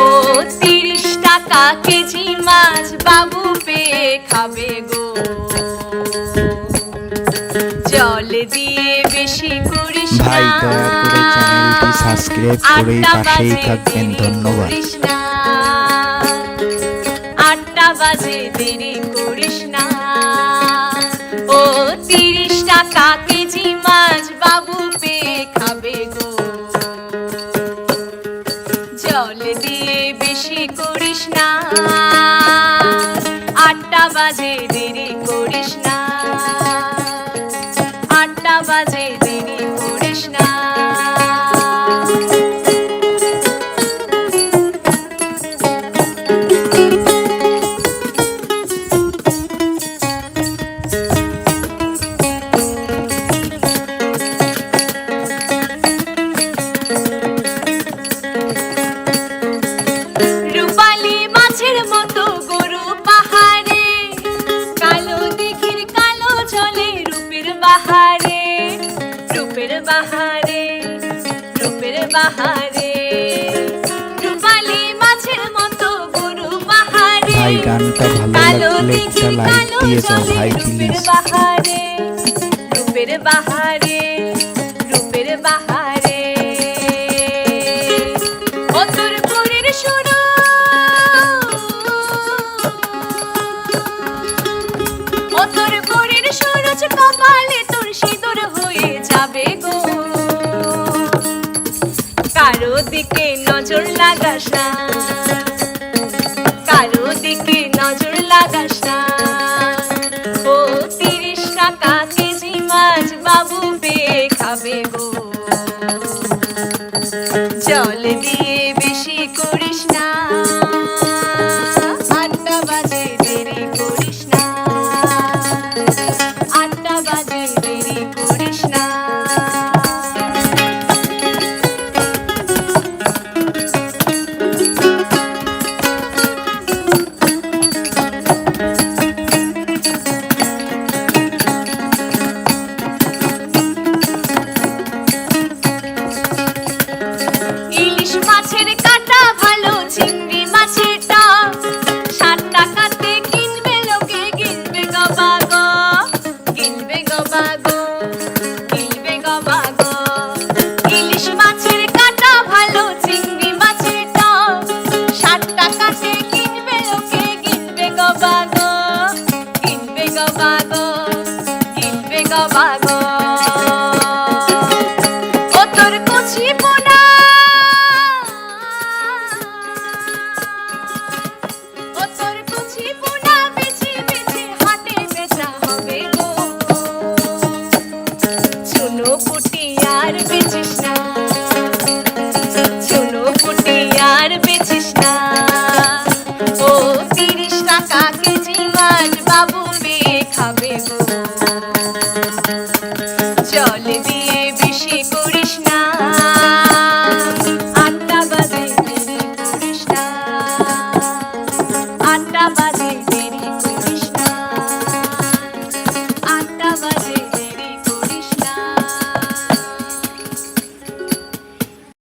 ও তিরিশ টাকা কেজি মাছ বাবু পেয়ে খাবে গো জল দিয়ে বেশি করিস ভাই। দয়া করে চ্যানেলটি সাবস্ক্রাইব করে আটটা পাশেই বাজে থাকবেন। ধন্যবাদ। আটটা বাজে দেরি জল দিয়ে বেশি করিস না। আটটা বাজে দেরি করিস না। রূপের বাহারে রূপের বাহারে রূপালি মাছের মতো গরু পাহাড়ে ভাই, গানটা ভালো কালো লাগলে একটা কালো দিয়ে জলে ভাই, রূপের please। বাহারে রূপের বাহারে রূপের বাহারে ও তোর পুরীর পুরীর সূরজ কপালে তোর সিঁদুর হয়ে কারও দিকে নজর লাগাস না কারও দিকে নজর লাগাস না ও তিরিশ টাকা কেজি মাছ বাবু পেয়ে খাবে গো। জল দিয়ে বেশি না ও তিরিশ টাকা কেজি মাছ বাবু মেয়ে খাবে গো জল দিয়ে বেশি